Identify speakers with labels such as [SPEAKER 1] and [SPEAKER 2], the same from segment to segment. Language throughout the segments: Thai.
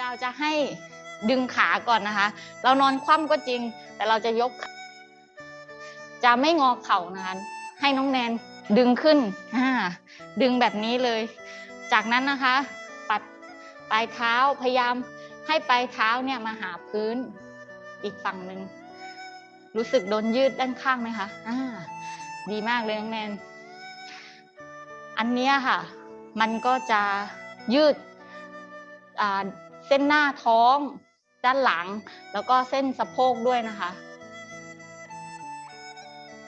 [SPEAKER 1] ดาวจะให้ดึงขาก่อนนะคะ เรานอนคว่ำก็จริง แต่เราจะยก จะไม่งอเข่านะคะ ให้น้องแนนดึงขึ้นอ่าดึงแบบนี้เลย จากนั้นนะคะ ปัดปลายเท้าพยายามให้ปลายเท้าเนี่ยมาหาพื้นอีกฝั่งหนึ่งรู้สึกโดนยืดด้านข้างไหมคะอ่าดีมากเลยน้องแนน อันเนี้ยค่ะ มันก็จะยืดอ่า เส้นหน้าท้อง ด้านหลัง แล้วก็เส้นสะโพกด้วยนะคะ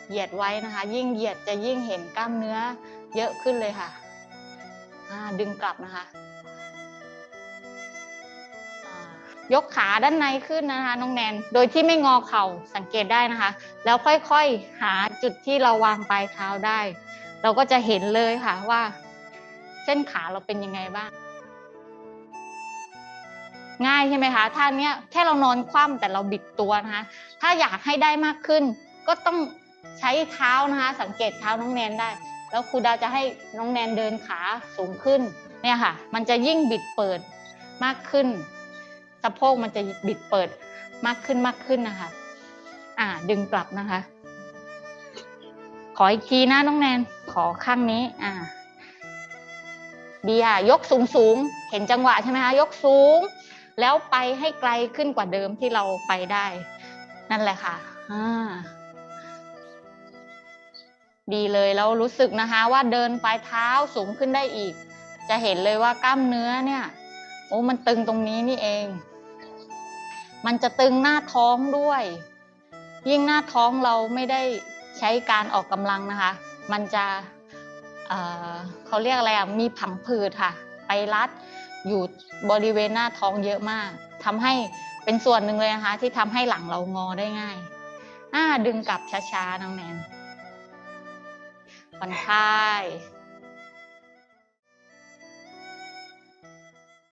[SPEAKER 1] เหยียดไว้นะคะ ยิ่งเหยียดจะยิ่งเห็นกล้ามเนื้อเยอะขึ้นเลยค่ะดึงกลับนะคะ ยกขาด้านในขึ้นนะคะน้องแนน โดยที่ไม่งอเข่าสังเกตได้นะคะ แล้วค่อยๆหาจุดที่เราวางปลายเท้าได้ เราก็จะเห็นเลยค่ะว่า เส้นขาเราเป็นยังไงบ้าง ง่ายใช่ไหมคะท่าเนี้ยแค่เรานอนคว่ำแต่เราบิดตัวนะคะถ้าอยากให้ได้มากขึ้น ก็ต้องใช้เท้านะคะ สังเกตเท้าน้องแนนได้ แล้วครูดาวจะให้น้องแนนเดินขาสูงขึ้นเนี่ยค่ะ มันจะยิ่งบิดเปิดมากขึ้นสะโพกมันจะบิดเปิดมากขึ้นมากขึ้นนะคะ อ่า ดึงกลับนะคะ ขออีกทีนะน้องแนน ขอข้างนี้ อ่า ดีค่ะ ยกสูงสูง เห็นจังหวะใช่ไหมคะ ยกสูง แล้วไปให้ไกลขึ้นกว่าเดิมที่เราไปได้ นั่นแหละค่ะอ่าดีเลยแล้วรู้สึกนะคะ ว่าเดินปลายเท้าสูงขึ้นได้อีก จะเห็นเลยว่ากล้ามเนื้อเนี่ย โอ้มันตึงตรงนี้นี่เอง มันจะตึงหน้าท้องด้วย ยิ่งหน้าท้องเราไม่ได้ใช้การออกกำลังนะคะ มันจะเเขาเรียกอะไรอะมีผังผืดค่ะ รัดอยู่บริเวณหน้าท้องเยอะมากทำให้เป็นส่วนหนึ่งเลยนะคะ ที่ทำให้หลังเรางอได้ง่ายอ่าดึงกลับช้าๆน้องแนนผ่อนคลาย